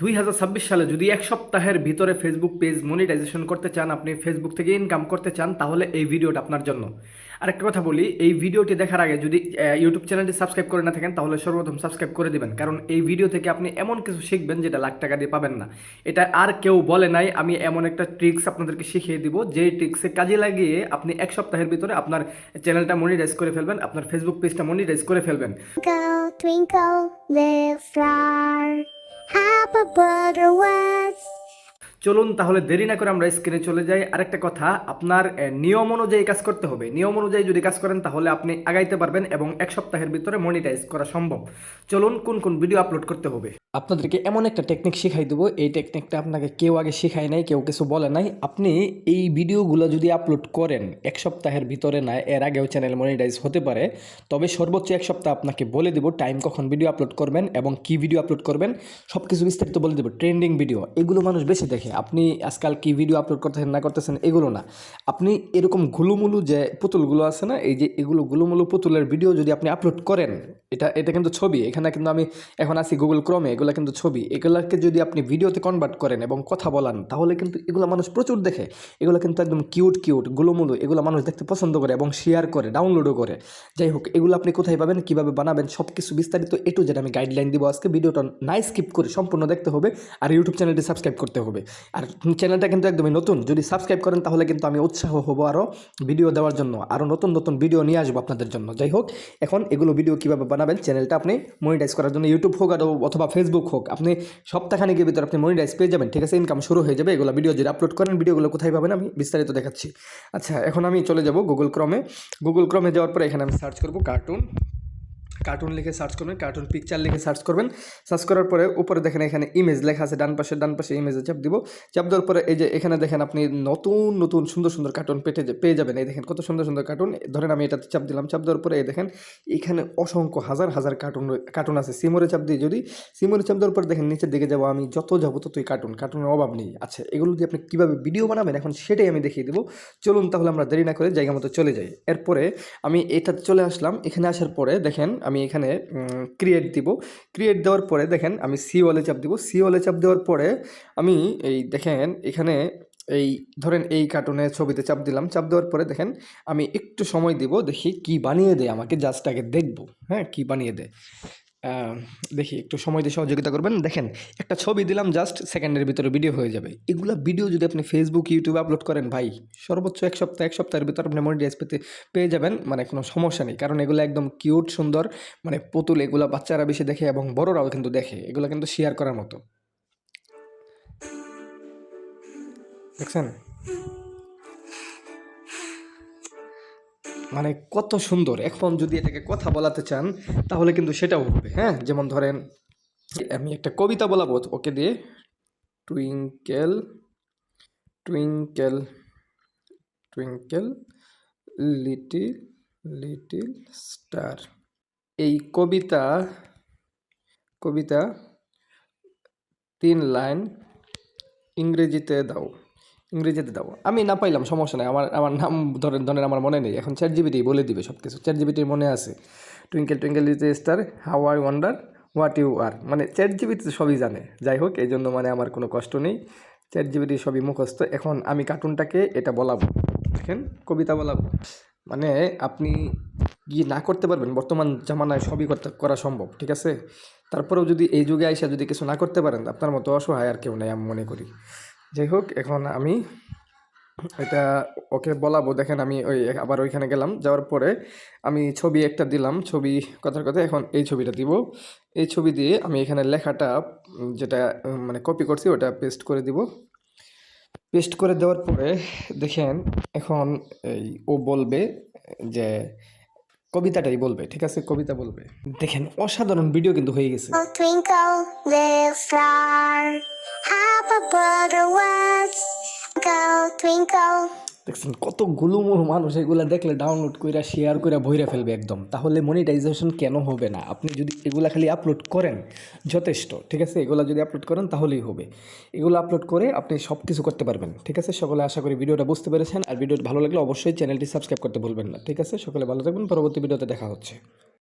দুই হাজার ছাব্বিশ সালে যদি এক সপ্তাহের ভিতরে ফেসবুক পেজ মনিটাইজেশন করতে চান, আপনি ফেসবুক থেকে ইনকাম করতে চান, তাহলে এই ভিডিওটা আপনার জন্য। আরেকটা কথা বলি, এই ভিডিওটি দেখার আগে যদি ইউটিউব চ্যানেলটি সাবস্ক্রাইব করে না থাকেন, তাহলে সর্বপ্রথম সাবস্ক্রাইব করে দিবেন। কারণ এই ভিডিও থেকে আপনি এমন কিছু শিখবেন যেটা লাখ টাকা দিয়ে পাবেন না। এটা আর কেউ বলে নাই, আমি এমন একটা ট্রিক্স আপনাদেরকে শিখিয়ে দিব যেই ট্রিক্সে কাজে লাগিয়ে আপনি এক সপ্তাহের ভিতরে আপনার চ্যানেলটা মনিটাইজ করে ফেলবেন, আপনার ফেসবুক পেজটা মনিটাইজ করে ফেলবেন। চলুন তাহলে দেরি না করে আমরা স্ক্রিনে চলে যাই। আরেকটা কথা, আপনার নিয়ম অনুযায়ী কাজ করতে হবে। নিয়ম অনুযায়ী যদি কাজ করেন, তাহলে আপনি আগাইতে পারবেন এবং এক সপ্তাহের ভিতরে মনিটাইজ করা সম্ভব। চলুন কোন কোন ভিডিও আপলোড করতে হবে। আপনাদেরকে এমন একটা টেকনিক শিখাই দেবো। এই টেকনিকটা আপনাকে কেউ আগে শেখায় নাই, কেউ কিছু বলে নাই। আপনি এই ভিডিওগুলো যদি আপলোড করেন, এক সপ্তাহের ভিতরে না, এর আগেও চ্যানেল মনিটাইজ হতে পারে। তবে সর্বোচ্চ এক সপ্তাহ আপনাকে বলে দেবো টাইম কখন ভিডিও আপলোড করবেন এবং কি ভিডিও আপলোড করবেন। সব কিছু বিস্তারিত বলে দেবো ট্রেন্ডিং ভিডিও এগুলো মানুষ বেশি দেখে। আপনি আজকাল কি ভিডিও আপলোড করতেছেন, না করতেছেন, এগুলো না। আপনি এরকম গুলুমুলু যে পুতুলগুলো আছে না, এই যে এগুলো গুলুমুলু পুতুলের ভিডিও যদি আপনি আপলোড করেন, এটা এটা কিন্তু ছবি। এখানে কিন্তু আমি এখন আছি গুগল ক্রমে এগুলো কিন্তু ছবি। এগুলোকে যদি আপনি ভিডিওতে কনভার্ট করেন এবং কথা বলান, তাহলে কিন্তু এগুলো মানুষ প্রচুর দেখে। এগুলো কিন্তু একদম কিউট কিউট গুলুমুলু, এগুলো মানুষ দেখতে পছন্দ করে এবং শেয়ার করে ডাউনলোডও করে। যাই হোক, এগুলো আপনি কোথায় পাবেন, কীভাবে বানাবেন সব কিছু বিস্তারিত এটু যেটা আমি গাইডলাইন দিব আজকে। ভিডিওটা নাই স্কিপ করে সম্পূর্ণ দেখতে হবে আর ইউটিউব চ্যানেলটি সাবস্ক্রাইব করতে হবে। আর চ্যানেলটা কিন্তু একদমই নতুন। যদি সাবস্ক্রাইব করেন, তাহলে কিন্তু আমি উৎসাহ হব আরও ভিডিও দেওয়ার জন্য। আরও নতুন নতুন ভিডিও নিয়ে আসব আপনাদের জন্য। যাই হোক, এখন এগুলো ভিডিও কীভাবে বানাবেন চ্যানেলটা আপনি মনিটাইজ করার জন্য ইউটিউব হোক আর অথবা ফেসবুক হোক, আপনি সপ্তাহখানেকের ভিতরে আপনি মনিটাইজ পেয়ে যাবেন, ঠিক আছে? ইনকাম শুরু হয়ে যাবে, এগুলো ভিডিও যদি আপলোড করেন ভিডিওগুলো কোথায় পাবেন আমি বিস্তারিত দেখাচ্ছি। আচ্ছা এখন আমি চলে যাব গুগল ক্রমে গুগল ক্রমে যাওয়ার পরে এখানে আমি সার্চ করব কার্টুন কার্টুন লিখে সার্চ করবেন কার্টুন পিকচার লিখে সার্চ করবেন। সার্চ করার পরে উপরে দেখেন এখানে ইমেজ লেখা আছে, ডান পাশে ডান পাশে ইমেজে চাপ দিব। চাপ দেওয়ার পরে এই যে এখানে দেখেন আপনি নতুন নতুন, সুন্দর সুন্দর কার্টুন পেটে পেয়ে যাবেন। এই দেখেন কত সুন্দর সুন্দর কার্টুন ধরেন আমি এটাতে চাপ দিলাম। চাপ দেওয়ার পরে এই দেখেন এখানে অসংখ্য হাজার হাজার কার্টুন কার্টুন আছে। সিমোরে চাপ দিই যদি সিমোরে চাপ দেওয়ার পরে দেখেন নিচের দিকে যাব আমি, যত যাব ততই কার্টুন কার্টুনের অভাব নেই। আচ্ছা এগুলো দিয়ে আপনি কীভাবে ভিডিও বানাবেন, এখন সেটাই আমি দেখিয়ে দেবো। চলুন তাহলে আমরা দেরি না করে জায়গা মতো চলে যাই। এরপরে আমি এটা চলে আসলাম। এখানে আসার পরে দেখেন আমি এখানে ক্রিয়েট দিব। ক্রিয়েট দেওয়ার পরে দেখেন, আমি সি ওয়ালে চাপ দিব। সি ওয়ালে চাপ দেওয়ার পরে আমি এই দেখেন, এখানে এই ধরেন এই কার্টুনে ছবিতে চাপ দিলাম। চাপ দেওয়ার পরে দেখেন, আমি একটু সময় দিব, দেখি কি বানিয়ে দেয় আমাকে জাস্ট আগে দেখব। হ্যাঁ কি বানিয়ে দেয়। দেখি, একটু সময় দিয়ে সহযোগিতা করবেন। দেখেন, একটা ছবি দিলাম জাস্ট সেকেন্ডের ভিতরে ভিডিও হয়ে যাবে। এগুলো ভিডিও যদি আপনি ফেসবুক ইউটিউবে আপলোড করেন, ভাই, সর্বোচ্চ এক সপ্তাহ, এক সপ্তাহের ভিতরে আপনি মনিটাইজ পেতে পেয়ে যাবেন মানে কোনো সমস্যা নেই। কারণ এগুলো একদম কিউট সুন্দর মানে পুতুল, এগুলো বাচ্চারা বেশি দেখে এবং বড়রাও কিন্তু দেখে। এগুলো কিন্তু শেয়ার করার মতো। দেখছেন? মানে কত সুন্দর। এখন যদি এটাকে কথা বলাতে চান, তাহলে কিন্তু সেটাও হবে হ্যাঁ? যেমন ধরেন, আমি একটা কবিতা বলাবো, ওকে দিয়ে। Twinkle twinkle twinkle, little little star. এই কবিতা কবিতা তিন লাইন ইংরেজিতে দাও। ইংরেজিতে দাও আমি না পাইলাম, সমস্যা নেই। আমার আমার নাম ধরেন ধরেন আমার মনে নেই। এখন চ্যাট জিবিটি বলে দিবে সব কিছু চ্যাট জিবিটির মনে আছে twinkle twinkle is star how I wonder what you are মানে চ্যাট জিবিটি সবই জানে। যাই হোক এই জন্য মানে আমার কোনো কষ্ট নেই। চ্যাট জিবিটি সবই মুখস্থ। এখন আমি কার্টুনটাকে এটা বলাবো। দেখেন, কবিতা বলাবো। মানে আপনি গিয়ে না করতে পারবেন, বর্তমান জামানায় সবই করতে, করা সম্ভব, ঠিক আছে? তারপরেও যদি এই যুগে আইসা যদি কিছু না করতে পারেন, আপনার মতো অসহায় আর কেউ নেই, আমি মনে করি। যাই হোক এখন আমি এটা ওকে বলাবো। দেখেন, আমি ওই আবার ওইখানে গেলাম, যাওয়ার পরে আমি ছবি একটা দিলাম। ছবি, কথার কথা, এখন এই ছবিটা দিব। এই ছবি দিয়ে আমি এখানে লেখাটা, যেটা মানে কপি করছি, ওটা পেস্ট করে দিব। পেস্ট করে দেওয়ার পরে দেখেন, এখন এই ও বলবে যে কবিতাটাই বলবে ঠিক আছে? কবিতা বলবে। দেখেন অসাধারণ ভিডিও কিন্তু হয়ে গেছে। দেখছেন, কত গুলুমুর মানুষ এগুলো দেখলে ডাউনলোড করে শেয়ার করে ভইরা ফেলবে একদম। তাহলে মনিটাইজেশন কেন হবে না? আপনি যদি এগুলা খালি আপলোড করেন, যথেষ্ট, ঠিক আছে? এগুলো যদি আপলোড করেন, তাহলেই হবে। এগুলো আপলোড করে আপনি সব কিছু করতে পারবেন, ঠিক আছে? সকলে আশা করি ভিডিওটা বুঝতে পেরেছেন। আর ভিডিওটা ভালো লাগলে অবশ্যই চ্যানেলটি সাবস্ক্রাইব করতে ভুলবেন না, ঠিক আছে? সকলে ভালো থাকবেন, পরবর্তী ভিডিওতে দেখা হচ্ছে।